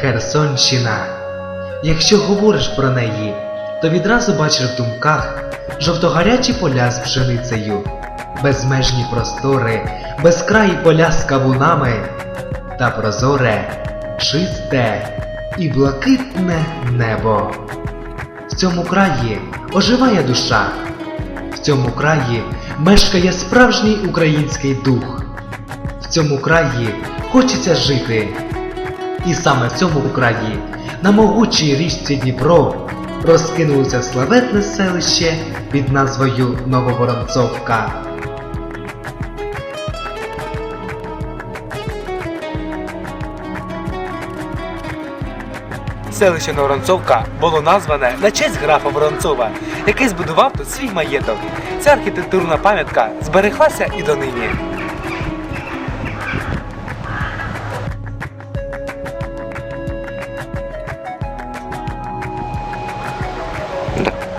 Херсонщина. Якщо говориш про неї, то відразу бачиш в думках жовтогарячі поля з пшеницею, безмежні простори, безкраї поля з кавунами та прозоре, чисте і блакитне небо. В цьому краї оживає душа, в цьому краї мешкає справжній український дух. В цьому краї хочеться жити. І саме в цьому краї, на могучій річці Дніпро, розкинулося славетне селище під назвою Нововоронцовка. Селище Воронцовка було назване на честь графа Воронцова, який збудував тут свій маєток. Ця архітектурна пам'ятка збереглася і донині.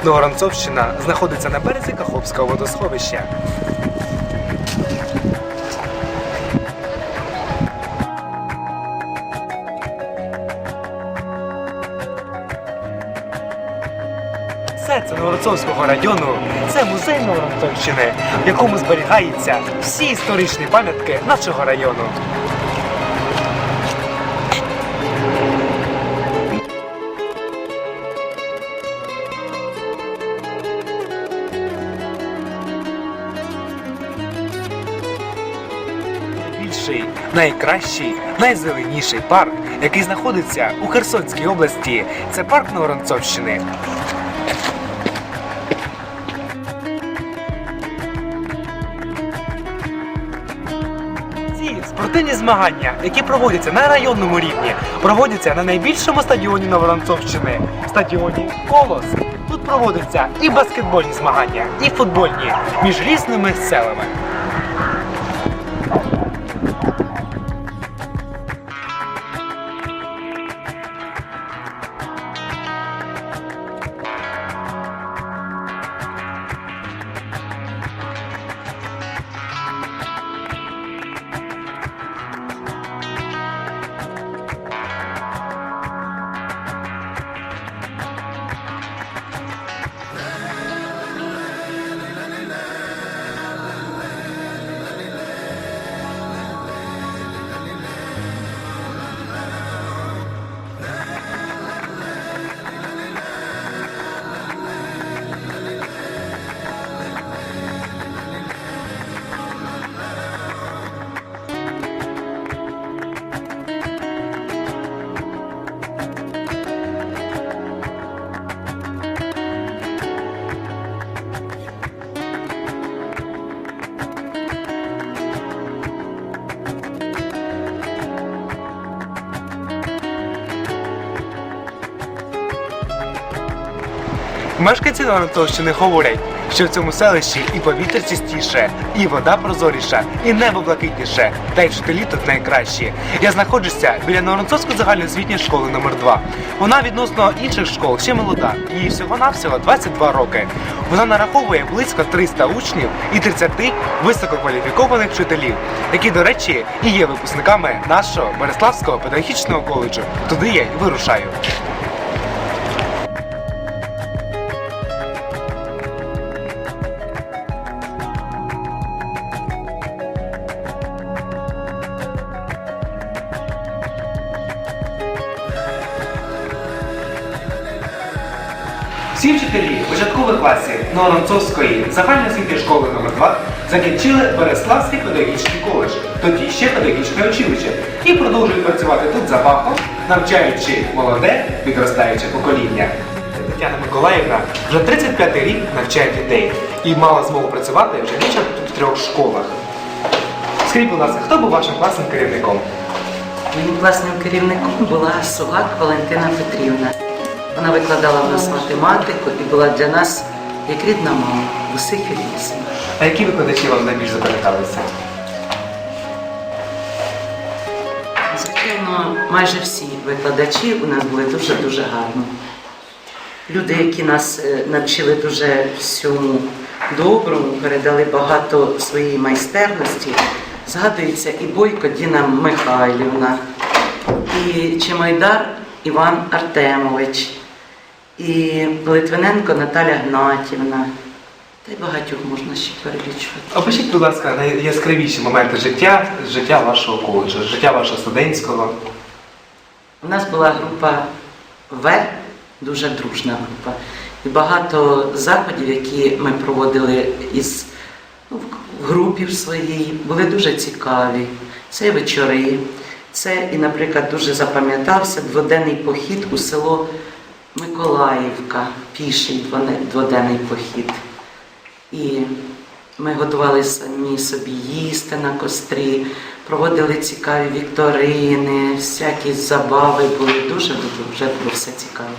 Новоронцовщина знаходиться на березі Каховського водосховища. Серце Новоронцовського району це музей Новоронцовщини, в якому зберігаються всі історичні пам'ятки нашого району. Найкращий, найзеленіший парк, який знаходиться у Херсонській області, це парк Новоронцовщини. Ці спортивні змагання, які проводяться на районному рівні, проводяться на найбільшому стадіоні Новоронцовщини стадіоні Колос. Тут проводяться і баскетбольні змагання, і футбольні між різними селами. Мешканці Новотовщини говорять, що в цьому селищі і повітря чистіше, і вода прозоріша, і небо блакитніше, та й вчителі тут найкращі. Я знаходжуся біля Новоронцовської загальноосвітньої школи номер 2 Вона відносно інших школ ще молода, їй всього-навсього 22 роки. Вона нараховує близько 300 учнів і 30 висококваліфікованих вчителів, які, до речі, і є випускниками нашого Береславського педагогічного коледжу. Туди я й вирушаю. Всі вчителі початкових класів Новоронцовської загальноосвітньої школи номер 2 закінчили Береславський педагогічний коледж, тоді ще педагогічне училище, і продовжують працювати тут за фахом, навчаючи молоде, підростаюче покоління. Тетяна Миколаївна вже 35 рік навчає дітей і мала змогу працювати вже більше в трьох школах. Скажіть, будь ласка, хто був вашим класним керівником? Моїм класним керівником була Сугак Валентина Петрівна. Вона викладала в нас математику і була для нас як рідна мама в усіх відносинах. А які викладачі вам найбільш запам'яталися? Звичайно, майже всі викладачі у нас були дуже-дуже гарні. Люди, які нас е, навчили дуже всьому доброму, передали багато своєї майстерності. Згадується і Бойко Діна Михайлівна, і Чемайдар Іван Артемович, і Литвиненко Наталя Гнатівна. Та й багатьох можна ще перелічувати. Опишіть, будь ласка, найяскравіші моменти життя, життя вашого коледжу, життя вашого студентського. У нас була група В, дуже дружна група. І багато заходів, які ми проводили із ну, в групі в своїй, були дуже цікаві. Це вечори, це і, наприклад, дуже запам'ятався дводенний похід у село Миколаївка, піший дводенний похід. І ми готували самі собі їсти на кострі, проводили цікаві вікторини, всякі забави були. Дуже дуже було все цікаво.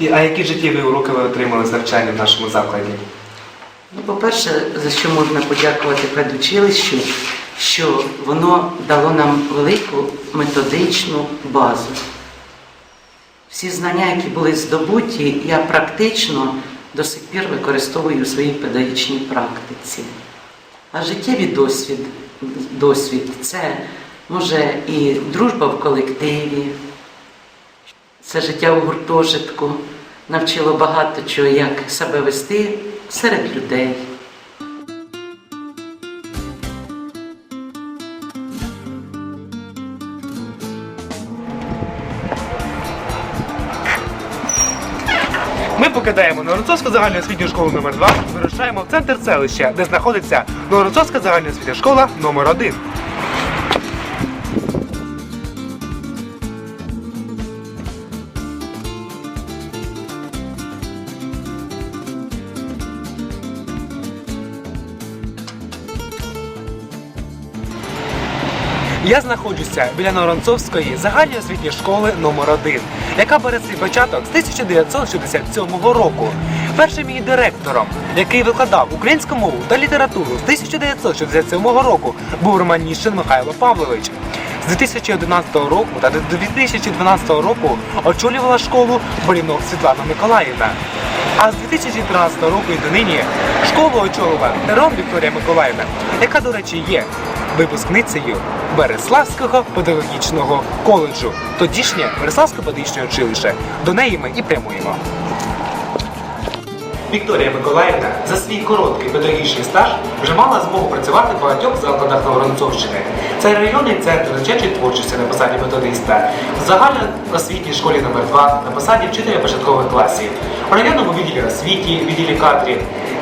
І, а які життєві уроки ви отримали з навчання в нашому закладі? Ну, по-перше, за що можна подякувати педучилищу, що воно дало нам велику методичну базу. Всі знання, які були здобуті, я практично до сих пір використовую у своїй педагогічній практиці. А життєвий досвід, досвід це може і дружба в колективі, це життя у гуртожитку навчило багато чого, як себе вести серед людей. Покидаємо Новороцовську загальноосвітню школу номер 2 і вирушаємо в центр селища, де знаходиться Новороцовська загальноосвітня школа номер 1 Я знаходжуся біля Воронцовської загальноосвітньої школи номер 1 яка бере свій початок з 1967 року. Першим її директором, який викладав українську мову та літературу з 1967 року, був Романішин Михайло Павлович. З 2011 року та до 2012 року очолювала школу Борінок Світлана Миколаївна. А з 2013 року і донині школу очолювала Терон Вікторія Миколаївна, яка, до речі, є випускницею Береславського педагогічного коледжу, тодішнє Береславське педагогічне училище. До неї ми і прямуємо. Вікторія Миколаївна за свій короткий педагогічний стаж вже мала змогу працювати в багатьох закладах Новоронцовщини. Це районний центр дитячої творчості на посаді методиста, загальноосвітній школі номер 2 на посаді вчителя початкових класів, в районному відділі освіті, відділі кадрів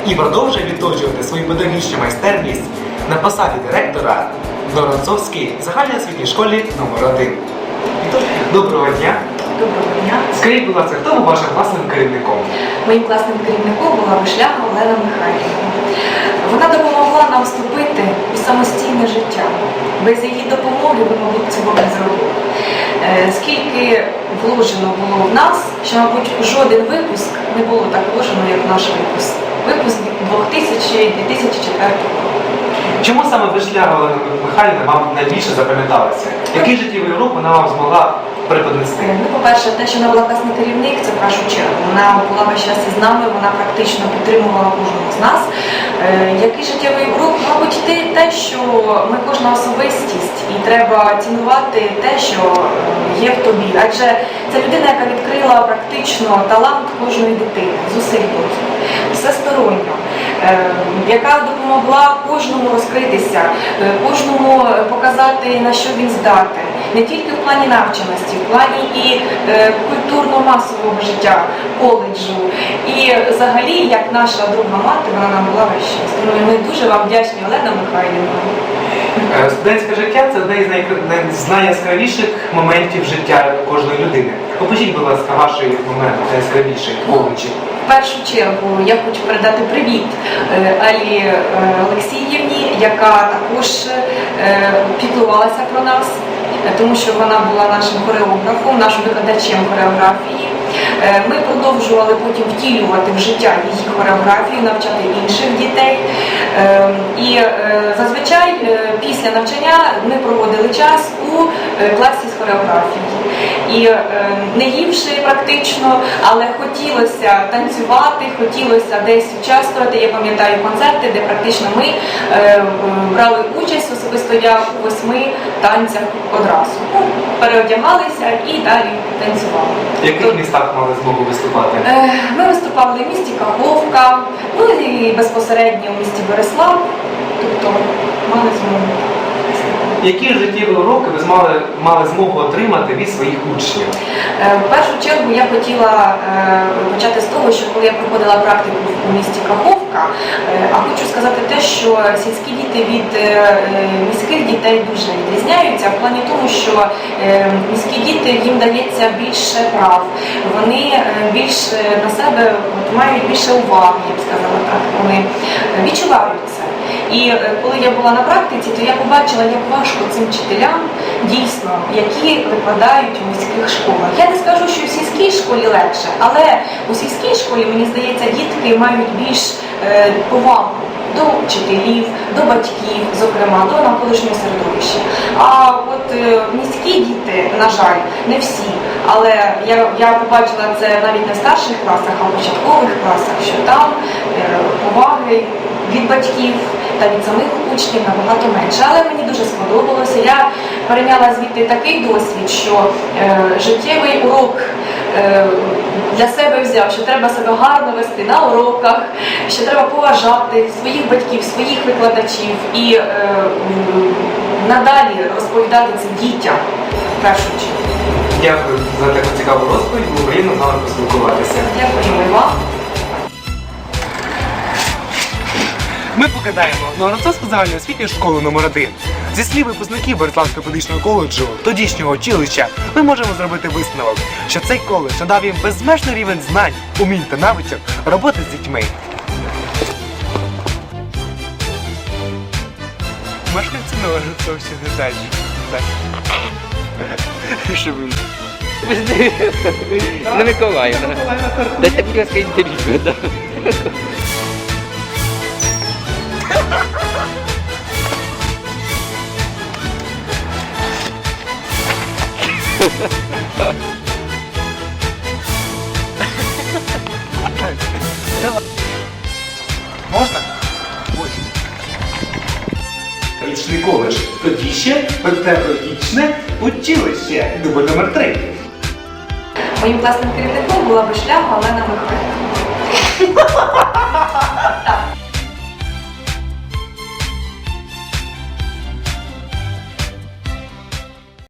і продовжує відточувати свою педагогічну майстерність на посаді директора в Воронцовській загальноосвітній школі номер 1 Доброго дня! Доброго дня. Скажіть, будь ласка, хто був вашим класним керівником? Моїм класним керівником була Вишляга Олена Михайлівна. Вона допомогла нам вступити у самостійне життя. Без її допомоги ви, мабуть, цього не зробили. Е, Скільки вложено було в нас, що, мабуть, жоден випуск не було так вложено, як наш випуск. Випуск 2000-2004 року. Чому саме ви Олена Михайлівна вам найбільше запам'яталася? Який життєвий урок вона вам змогла преподнести? Ну, по-перше, те, що вона була класний керівник, це в першу чергу. Вона була весь час із нами, вона практично підтримувала кожного з нас. Е, який життєвий урок? Мабуть, те, те, що ми кожна особистість, і треба цінувати те, що є в тобі. Адже це людина, яка відкрила практично талант кожної дитини з усіх всесторонньо, е, яка допомогла кожному розкритися, е, кожному показати, на що він здатен не тільки в плані навченості, в плані і е, культурно-масового життя коледжу. І взагалі, як наша друга мати, вона нам була весь час. Тому ми дуже вам вдячні, Олена Михайлівна. Е, Студентське життя це одне з найяскравіших моментів життя кожної людини. Опишіть, будь ласка, ваші моменти найяскравіші коледжі. В першу чергу я хочу передати привіт е, Алі е, Олексіївні, яка також піклувалася про нас, тому що вона була нашим хореографом, нашим викладачем хореографії. Е, Ми продовжували потім втілювати в життя її хореографію, навчати інших дітей. Е, І е, зазвичай е, після навчання ми проводили час у е, класі з хореографії. І е, не ївши практично, але хотілося танцювати, хотілося десь участвувати. Я пам'ятаю концерти, де практично ми е, брали участь особисто я у восьми танцях одразу. Ну, переодягалися і далі танцювали. В яких містах мали змогу виступати? Е, Ми виступали в місті Каховка, ну і безпосередньо в місті Береслав, тобто мали змогу. Які життєві уроки ви мали, мали змогу отримати від своїх учнів? Е, В першу чергу я хотіла е, почати з того, що коли я проходила практику у місті Каховка, е, а хочу сказати те, що сільські діти від міських дітей дуже відрізняються в плані тому, що міські діти їм дається більше прав, вони більше на себе мають більше уваги, я б сказала так. Вони відчувають. І е, коли я була на практиці, то я побачила, як важко цим вчителям дійсно, які викладають у міських школах. Я не скажу, що в сільській школі легше, але у сільській школі, мені здається, дітки мають більш е, повагу до вчителів, до батьків, зокрема, до навколишнього середовища. А от е, міські діти, на жаль, не всі. Але я, я побачила це навіть не в старших класах, а в початкових класах, що там е, поваги від батьків та від самих учнів набагато менше. Але мені дуже сподобалося. Я перейняла звідти такий досвід, що е, життєвий урок е, для себе взяв, що треба себе гарно вести на уроках, що треба поважати своїх батьків, своїх викладачів і е, надалі розповідати це дітям в першу чергу. Дякую за таку цікаву розповідь, Ми покидаємо Новоранцовську загальноосвітню школу номер 1 Зі слів випускників Бориславського педагогічного коледжу, тодішнього училища, ми можемо зробити висновок, що цей коледж надав їм безмежний рівень знань, умінь та навичок роботи з дітьми. Мешканці. Так. Що ви? На Миколаївна. Дайте, будь ласка, інтерв'ю. Можна? Ось. Педагогічний коледж. Тоді ще педагогічне училище. Дубль номер 3 Моїм класним керівником була Бешляга Олена Михайлівна. Так.